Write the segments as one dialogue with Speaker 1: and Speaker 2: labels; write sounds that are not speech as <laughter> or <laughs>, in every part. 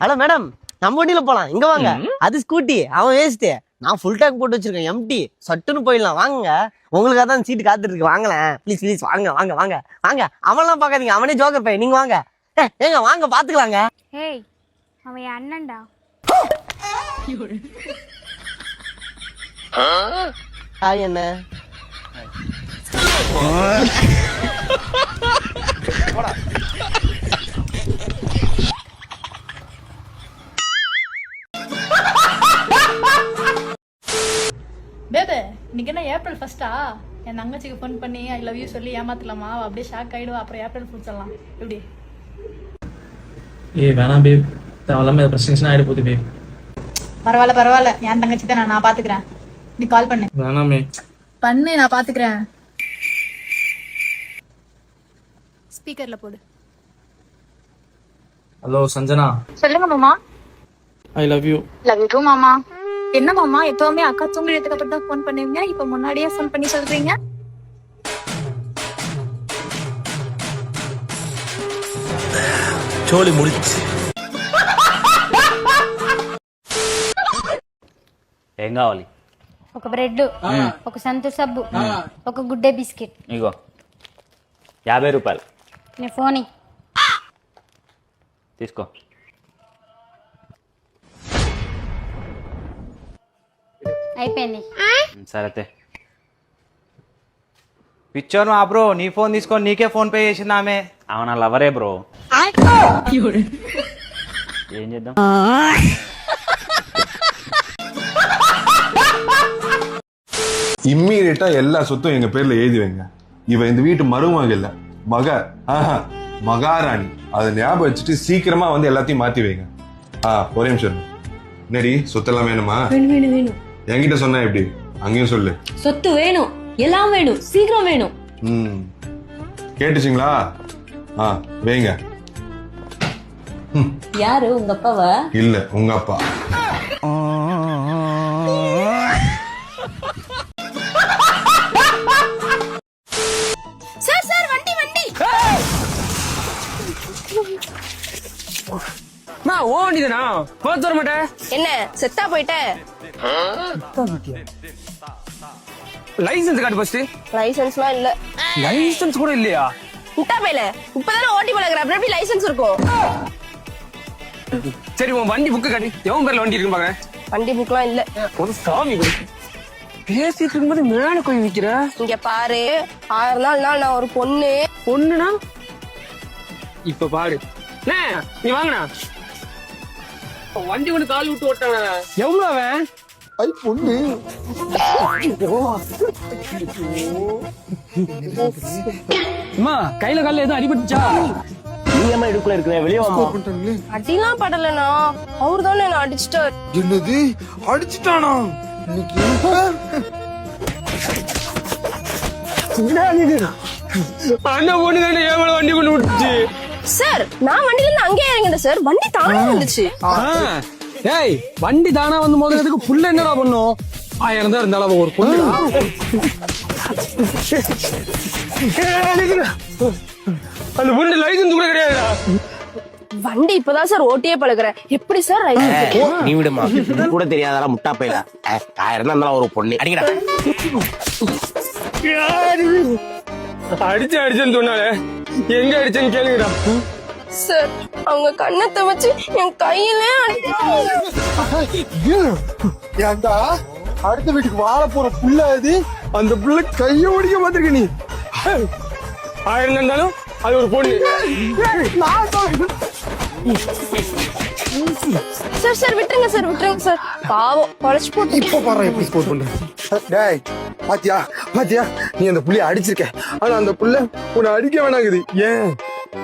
Speaker 1: Hello madam. நம்ம வண்டியில போலாம். இங்க வாங்க. அது ஸ்கூட்டி அவன் வேஸ்ட் நான் ஃபுல் டேங்க் போட்டு வச்சிருக்கேன். எம்டி சட்டுன்னு போயிடலாம். வாங்க உங்களுக்காக தான் சீட்டு காத்துட்டு இருக்கு வாங்களேன் ப்ளீஸ் ப்ளீஸ் வாங்க வாங்க வாங்க. வாங்க. அவன்லாம் பார்க்காதீங்க. அவனே ஜோக்கர் பையன். நீங்க வாங்க. ஏ, ஏங்க வாங்க பாத்துக்கலாங்க.
Speaker 2: ஏய் அவன் என் அண்ணன்டா.
Speaker 1: ஹாய் என்ன? <laughs>
Speaker 3: ஃபர்ஸ்டா என் தங்கச்சிக்கு ஃபோன் பண்ணி ஐ லவ் யூ சொல்லி ஏமாத்தலாமா? அவ அப்படியே ஷாக் ஆயிடுவா. அப்புறம் ஏப்ரல் ஃபுல் சொல்லலாம். எப்படி?
Speaker 4: ஏய் வேணாம் பேப் தேவையில்லாம இதை பிரச்சனை ஆயிட போகுது பேப்
Speaker 3: பரவாயில்ல பரவாயில்ல. என் தங்கச்சி தான் நான் பாத்துக்கிறேன். நீ கால் பண்ணு.
Speaker 4: வேணாமே.
Speaker 3: பண்ணு நான் பாத்துக்கிறேன். ஸ்பீக்கர்ல போடு.
Speaker 4: ஹலோ சஞ்சனா.
Speaker 3: சொல்லுங்க மாமா.
Speaker 4: I love you
Speaker 3: love you மாமா. என்ன மாமா எப்பவுமே அக்கா தூங்குறதுக்கு அப்புறம் தான் ஃபோன் பண்ணுவீங்க இப்ப முன்னாடியே ஃபோன் பண்ணி சொல்றீங்க
Speaker 5: சோலி முடிச்சு
Speaker 6: ఏం కావాలి
Speaker 2: ఒక బ్రెడ్ ఒక సంతూర్ సబ్బు ఒక గుడ్డే బిస్కెట్
Speaker 6: ఇగో యాభై రూపాయలు
Speaker 2: నీ ఫోన్ ఇయ్యి.
Speaker 6: తీసుకో
Speaker 2: అయిపోయింది
Speaker 6: సరే పిచ్చోను ఆ బ్రో నీ ఫోన్ తీసుకొని నీకే ఫోన్ పే చేసింది ఆమె అవునా లవరే బ్రో ఏం చేద్దాం
Speaker 7: இம்மீடியட்டா எல்லா சொத்தும் எங்க பேர்ல எழுதி வைங்க இவ இந்த வீட்டு மருமக இல்ல மக ஆஹா மகாராணி அதை ஞாபகம் வச்சுட்டு சீக்கிரமா வந்து எல்லாத்தையும் மாத்தி வைங்க ஆ ஒரே நிமிஷம் இருங்க. என்னடி சொத்தெல்லாம் வேணுமா
Speaker 8: வேணும் வேணும் வேணும்
Speaker 7: என்கிட்ட சொன்னா எப்படி? அங்கேயும் சொல்லு.
Speaker 8: சொத்து வேணும். எல்லாம் வேணும். சீக்கிரம் வேணும்.
Speaker 7: ம். கேட்டுச்சிங்களா? ஆ வைங்க.
Speaker 8: யாரு? உங்க அப்பாவா?
Speaker 7: இல்ல உங்க அப்பா.
Speaker 2: சார் சார் வண்டி வண்டி.
Speaker 9: மா ஓ வண்டிதானா போத்து வர
Speaker 8: என்ன செத்தா போயிட்ட?
Speaker 9: லைசென்ஸ் காட்டு ஃபர்ஸ்ட்
Speaker 8: லைசென்ஸ்லாம் இல்ல.
Speaker 9: லைசென்ஸ் கூட இல்லையா?
Speaker 8: முட்டா பையல இப்பதானே ஓட்டி பழகுற அப்புறம் எப்படி லைசென்ஸ் இருக்கும்?
Speaker 9: சரி உன் வண்டி புக்கு காட்டி. எவன் பேர்ல வண்டி இருக்கு பாக்க
Speaker 8: வண்டி புக்லாம் இல்ல.
Speaker 9: ஒரு சாமி. பேசிட்டு இருக்கும்போது மேல போய் விக்கிற
Speaker 8: இங்க பாரு. ஆறு நாள் நாள் நான் ஒரு பொண்ணு.
Speaker 9: பொண்ணுனா? இப்ப பாரு. நீ வாங்கண்ணா. வண்டி கொண்டு கால் விட்டு ஓட்டாங்க எவ்வளவு அவன்? அம்மா கையில கால்ல எதுவும் அடிபட்டுச்சா
Speaker 8: அடிலாம் படலனா அவரு தானே என்ன அடிச்சிட்டாரு.
Speaker 5: என்னது? அடிச்சுட்டானா? இன்னைக்கு?
Speaker 9: அந்த பொண்ணு தானே எவ்வளவு வண்டி கொண்டு விட்டுச்சு?
Speaker 8: சார் நான் வண்டியில இருந்து அங்கேயே இறங்கிட்டேன் சார். வண்டி தானே வந்துச்சு.
Speaker 9: ஆ. ஏய் வண்டி தானா வந்து மோதுறதுக்கு புள்ள என்னடா பண்ணும்? ஆயிரம் தான் இருந்தாலும் ஒரு பொண்ணு அந்த பொண்ணு லைசன்ஸ் கூட கிடையாதுடா.
Speaker 8: வண்டி இப்பதான் சார் ஓட்டியே பழகுறேன். எப்படி சார்
Speaker 5: நீ விடுமா. கூட தெரியாதால முட்டா பையல ஆயிரம் தான் இருந்தாலும் ஒரு பொண்ணு. அடிக்கடா
Speaker 9: அடிச்சு அடிச்சேன்னு சொன்னாலே. எங்க அடிச்சேன்னு கேளுங்கடா.
Speaker 8: சார். அவங்க கண்ணத்தை வச்சு என் கையில
Speaker 5: ஏன்டா அடுத்த வீட்டுக்கு வாழ போற புள்ள அது? அந்த புள்ள கைய ஒடிக்க பாத்துருக்க நீ.
Speaker 9: ஆயிரம் இருந்தாலும் அது ஒரு பொண்ணு.
Speaker 8: சார் சார் விட்டுருங்க சார் விட்டுருங்க சார். பாவம் பொழைச்சு போட்டு
Speaker 5: இப்ப பாரு எப்படி ஸ்கோர் பண்ற? டேய் பாத்தியா? பாத்தியா? நீ அந்த புள்ளைய அடிச்சிருக்க. ஆனா அந்த புள்ள உன்னை அடிக்க வேணாங்குது. ஏன்?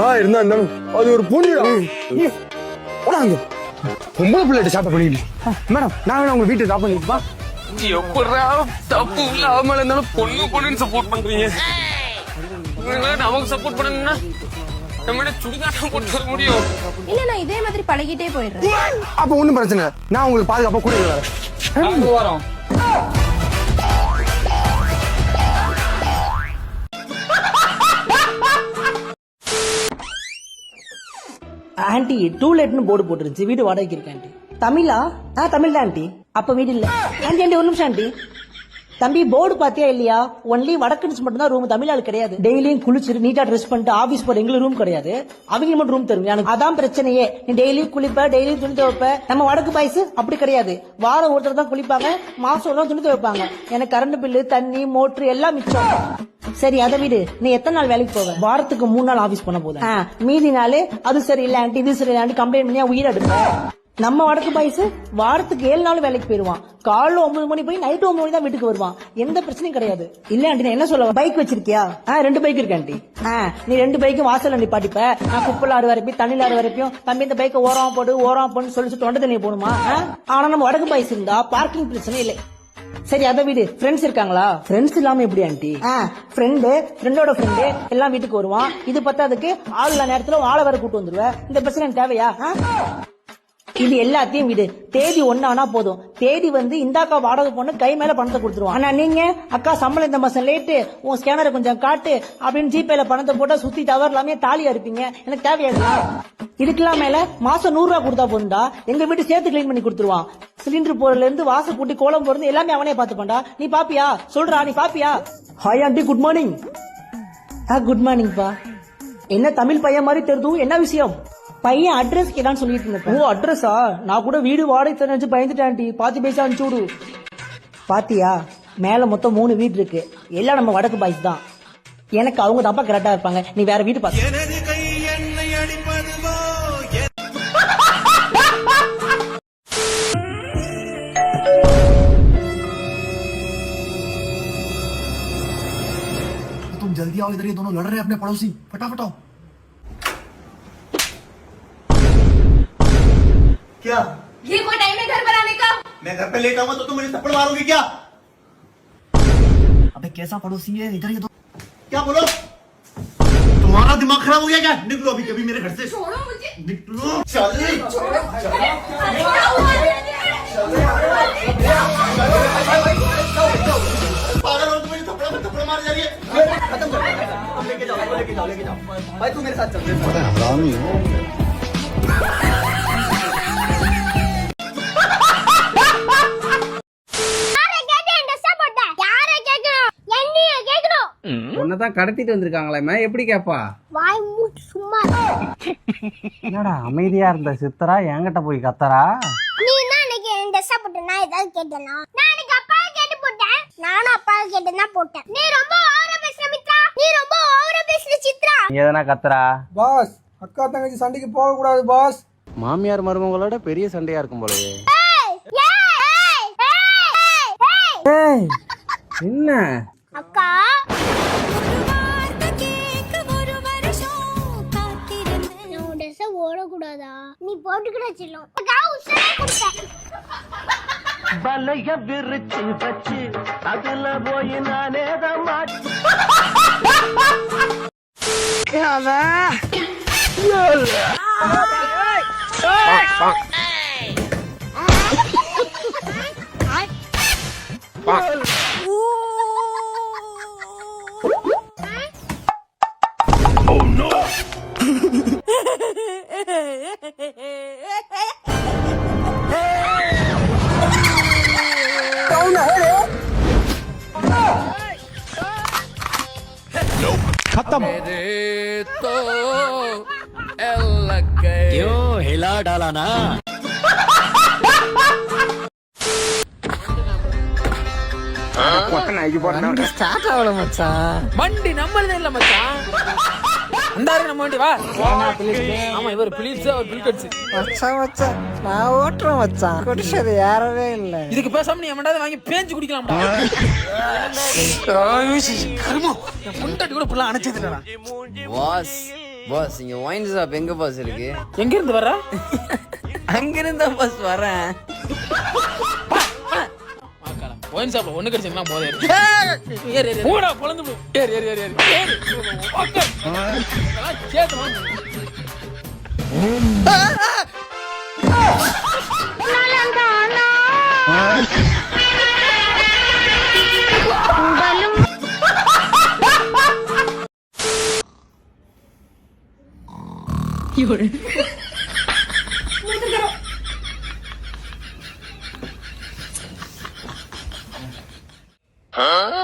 Speaker 5: ஆ இருந்தா இருந்தாலும் அது ஒரு பொண்ணுடா போடாங்க பொம்பளை பிள்ளைகிட்ட சாப்பிட பண்ணிட்டு மேடம் நான் வேணா உங்க வீட்டை சாப்பிட பண்ணிப்பா
Speaker 9: எப்படா தப்பு இல்லாம இருந்தாலும் பொண்ணு பொண்ணுன்னு சப்போர்ட் பண்றீங்க. நமக்கு சப்போர்ட் பண்ணணும்னா நம்ம என்ன சுடிதாட்டம் போட்டு வர முடியும்.
Speaker 8: இல்ல நான் இதே மாதிரி பழகிட்டே போயிடுறேன்.
Speaker 5: அப்ப ஒண்ணும் பிரச்சனை இல்லை. நான் உங்களுக்கு பாதுகாப்பா கூட வரேன்.
Speaker 9: ஆண்டி
Speaker 10: டூ டூலெட்னு போர்டு போட்டுருந்துச்சு. வீடு வாடகைக்கு இருக்கு ஆண்டி. தமிழா? ஆ தமிழ் தான் ஆண்டி. அப்ப வீடு இல்ல. ஆண்டி ஆண்டி ஒரு நிமிஷம் ஆண்டி. தம்பி போர்டு பாத்தியா இல்லையா? ஒன்லி வடக்கன்ஸ் மட்டும் தான் ரூம் தமிழ் ஆள் கிடையாது. டெய்லியும் குளிச்சுட்டு நீட்டா ட்ரெஸ் பண்ணிட்டு ஆபீஸ் போற எங்களுக்கு ரூம் கிடையாது. அவங்க மட்டும் ரூம் தரும் எனக்கு அதான் பிரச்சனையே. நீ டெய்லி குளிப்ப டெய்லி துணி துவைப்ப. நம்ம வடக்கு பாய்ஸ் அப்படி கிடையாது. வாரம் ஒருத்தர் தான் குளிப்பாங்க மாசம் ஒரு துணி துவைப்பாங்க. எனக்கு கரண்ட் பில்லு தண்ணி மோட்டர் எல்லாம் மிச்சம். சரி அதை விடு. நீ எத்தனை நாள் வேலைக்கு போவ? வாரத்துக்கு மூணு நாள் ஆபீஸ் பண்ண போதும். மீதி நாள் அது சரி இல்ல ஆண்டி இது சரி இல்ல கம்ப்ளைண்ட் பண்ணி உயிர் எடுப்ப. நம்ம வடக்கு பாய்ஸ் வாரத்துக்கு ஏழு நாள் வேலைக்கு போயிருவான். காலைல ஒன்பது மணி போய் நைட்டு ஒன்பது மணி தான் வீட்டுக்கு வருவான். எந்த பிரச்சனையும் கிடையாது. இல்ல ஆண்டி நான் என்ன சொல்ல பைக் வச்சிருக்கியா? ஆ ரெண்டு பைக் இருக்கு ஆண்டி. ஆ நீ ரெண்டு பைக்கும் வாசல்ல நிப்பாட்டிப்ப நான் குப்பல ஆறு வரைக்கும் தண்ணில ஆறு வரைக்கும் தம்பி இந்த பைக்கை ஓரம் போடு ஓரம் போடுன்னு சொல்லி தொண்டை தண்ணியை போகணுமா ஆனா நம்ம வடக்கு பாய்ஸ் இருந்தா பார்க்கிங் பிரச்சனை இல்லை. சரி அத வீடு. ஃப்ரெண்ட்ஸ் இருக்காங்களா? ஃப்ரெண்ட்ஸ் இல்லாம எப்படி ஆண்டி? ஃப்ரெண்டு ஃப்ரெண்டோட ஃப்ரெண்டு எல்லாம் வீட்டுக்கு வருவான். இது பத்தாதுக்கு ஆள் நேரத்துல ஆளை வர கூட்டு வந்துருவேன் இந்த பிரச்சனை எனக்கு தேவையா? ஆ? இது எல்லாத்தையும் விடு தேதி ஆனா போதும். தேதி வந்து இந்தாக்கா வாடகை பொண்ணு கை மேல பணத்தை கொடுத்துருவோம் ஆனா நீங்க அக்கா சம்பளம் இந்த மாசம் லேட்டு உன் ஸ்கேனரை கொஞ்சம் காட்டு அப்படின்னு ஜிபேல பணத்தை போட்டா சுத்தி எல்லாமே தாலியா இருப்பீங்க எனக்கு தேவையாங்களா இதுக்கெல்லாம் மேல மாசம் நூறு ரூபா கொடுத்தா போதுண்டா எங்க வீட்டு சேர்த்து கிளீன் பண்ணி கொடுத்துருவான். சிலிண்டர் போறதுல இருந்து வாசல் கூட்டி கோலம் போறது எல்லாமே அவனே பாத்துப்பான்டா நீ பாப்பியா? சொல்றா நீ பாப்பியா? ஹாய் ஆண்டி குட் மார்னிங் ஆ குட் மார்னிங்ப்பா என்ன தமிழ் பையன் மாதிரி தெரிதும் என்ன விஷயம்? பையன் அட்ரஸ் கேட்டான்னு சொல்லிட்டு இருந்தேன் ஓ அட்ரஸா நான் கூட வீடு வாடகை தர நினைச்சு பயந்துட்டேன் ஆண்டி பாத்து பேச அனுப்பிச்சு விடு பாத்தியா மேல மொத்தம் மூணு வீடு இருக்கு எல்லாம் நம்ம வடக்கு பாய்ஸ் தான் எனக்கு அவங்க தப்பா கரெக்டா இருப்பாங்க நீ வேற வீடு பாத்து
Speaker 11: तुम जल्दी आओ इधर ये दोनों लड़ रहे हैं अपने पड़ोसी फटाफट आओ क्या?
Speaker 12: ये कोई टाइम है घर पर आने का?
Speaker 11: मैं घर पे लेट आऊँगा तो तुम मुझे थप्पड़ मारोगे क्या? अबे कैसा पड़ोसी है? इधर ये दो क्या बोलो? तुम्हारा दिमाग खराब हो गया क्या? निकलो अभी कभी मेरे घर से।
Speaker 12: छोड़ो मुझे।
Speaker 11: निकलो। चल।
Speaker 12: अरे
Speaker 11: पागल हो तुम थप्पड़ में थप्पड़ मार जा रही है। खत्म कर लेके जाओ लेके जाओ लेके जाओ। भाई तू मेरे साथ चल। है हरामी हो।
Speaker 6: உன்னதான் கடத்திட்டு வந்திருக்காங்களே எப்படி கேப்பா?
Speaker 2: வாய் மூட்டு சும்மா
Speaker 6: என்னடா அமைதியா இருந்த சித்தரா? என்கிட்ட போய் கத்தரா
Speaker 2: நீ தான் இன்னைக்கு என் ட்ரெஸ் போட்டு? நான் ஏதாவது கேட்டேனா? நான் எனக்கு அப்பாவை கேட்டு போட்டேன். நானும் அப்பாவை கேட்டு தான் போட்டேன். நீ ரொம்ப ஓவரா பேசுற மித்ரா. நீ ரொம்ப ஓவரா பேசுற சித்ரா.
Speaker 6: நீ எதனா கத்துறா?
Speaker 11: பாஸ் அக்கா தங்கச்சி சண்டைக்கு போக கூடாது பாஸ்.
Speaker 6: மாமியார் மருமகளோட பெரிய சண்டையா இருக்கும் போலயே.
Speaker 2: ஏய் ஏய் ஏய். ஏய்
Speaker 6: என்ன?
Speaker 2: ஓடக்கூடாதா? நீ போட்டுக்கிட செல்லும்.
Speaker 13: வலைய விரிச்சு வச்சு அதுல போய் நானே தான் <laughs> Câu nể đấy खत्म क्यों हिला डाला ना
Speaker 14: வண்டி நம்மளதே இல்ல மச்சான். அந்தாரு நம்ம வண்டி வா. ஆமா இவர் பிலிப்ஸ் அவர் பில்கட்ஸ்
Speaker 10: மச்சான் மச்சான். நான் ஓட்டுறேன் மச்சான். குடிச்சது யாரவே இல்லை.
Speaker 14: இதுக்கு பேசாம நீ எவன்டாவது வாங்கி பேஞ்சு குடிக்கலாம்டா. கருமோ என் பொண்டாட்டி கூட புள்ள அணைச்சது இல்லடா
Speaker 15: பாஸ் பாஸ் இங்க ஒயின் ஷாப் எங்க பாஸ் இருக்கு?
Speaker 14: எங்க இருந்து வர
Speaker 15: அங்கிருந்தா பாஸ் வரேன்.
Speaker 14: ஒயின் ஷாப்ல ஒண்ணு கிடைச்சதுனா போதே ஏறு ஏறு போடா பொளந்து போ. ஏறு ஏறு ஏறு ஏறு. ஏறு. ஓகே. அதெல்லாம் சேர்த்து வாங்க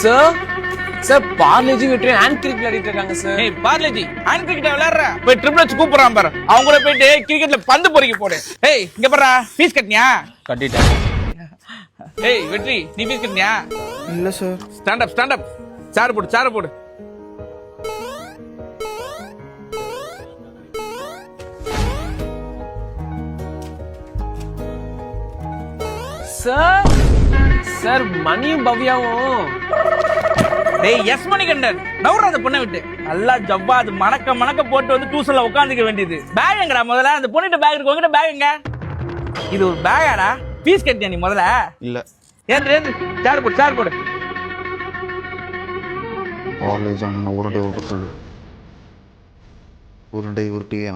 Speaker 16: சார் சார் பார்லேஜி வெற்றி ஹேண்ட் கிரிக்கெட் விளையாடிட்டு இருக்காங்க சார்
Speaker 17: ஏய் பார்லேஜி ஹேண்ட் கிரிக்கெட் விளையாடுற? போய் ட்ரிபிள் வச்சு கூப்பிடுறான் பாரு. அவங்க கூட போயிட்டு கிரிக்கெட்ல பந்து பொறிக்க போடு. ஏய் இங்க பாரு ஃபீஸ் கட்டினியா?
Speaker 18: கட்டிட்டேன்.
Speaker 17: ஏய் வெற்றி நீ ஃபீஸ் கட்டினியா?
Speaker 19: இல்ல sir
Speaker 17: stand up stand up chair போடு சேர் போடு.
Speaker 16: சார். சார் மணியும் பவ்யாவும்.
Speaker 17: டேய் எஸ் மணிகண்டன் நவுற அந்த பொண்ணை விட்டு. நல்லா ஜவ்வா அது மணக்க மணக்க போட்டு வந்து டியூஷன்ல உட்காந்துக்க வேண்டியது. பேக் எங்கடா முதல்ல? அந்த பொண்ணுகிட்ட பேக் இருக்கு. உங்ககிட்ட பேக் எங்க? இது ஒரு பேகாடா ஃபீஸ் கட்டியா நீ முதல்ல?
Speaker 19: இல்ல.
Speaker 17: ஏந்து ஏந்து. சேர் போடு சேர் போடு.
Speaker 19: காலேஜ் அண்ணன் உருண்டை உருட்டு. உருண்டை உருட்டியா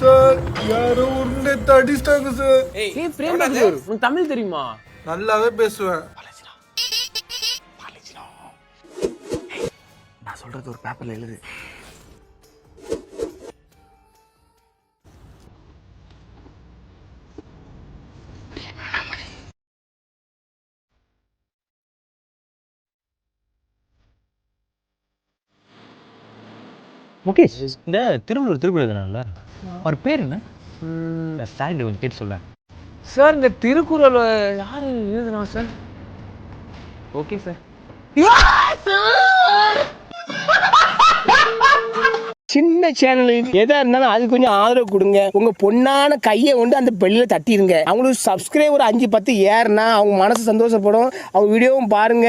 Speaker 19: சார் யாரோ உருண்டை தடிச்சிட்டாங்க சார்
Speaker 16: ஏய் பிரேம் உனக்கு தமிழ் தெரியுமா?
Speaker 19: நல்லாவே பேசுவேன்.
Speaker 18: நான் சொல்றது ஒரு பேப்பர்ல எழுது.
Speaker 6: முகேஷ். இந்த திருவள்ளூர் எழுதுனால அவர் பேர் என்ன? சார் கொஞ்சம் கேட்டு சொல்ல
Speaker 16: சார் இந்த திருக்குறள் யாரு எழுதுனா சார்? Okay sir.
Speaker 13: சின்ன சேனல் எதா இருந்தாலும் அது கொஞ்சம் ஆதரவு கொடுங்க. உங்க பொண்ணான கையை கொண்டு அந்த பெல்லில தட்டிடுங்க அவங்களுக்கு சப்ஸ்கிரைபர் அஞ்சு பத்து ஏறுனா அவங்க மனசு சந்தோஷப்படும். அவங்க வீடியோவும் பாருங்க.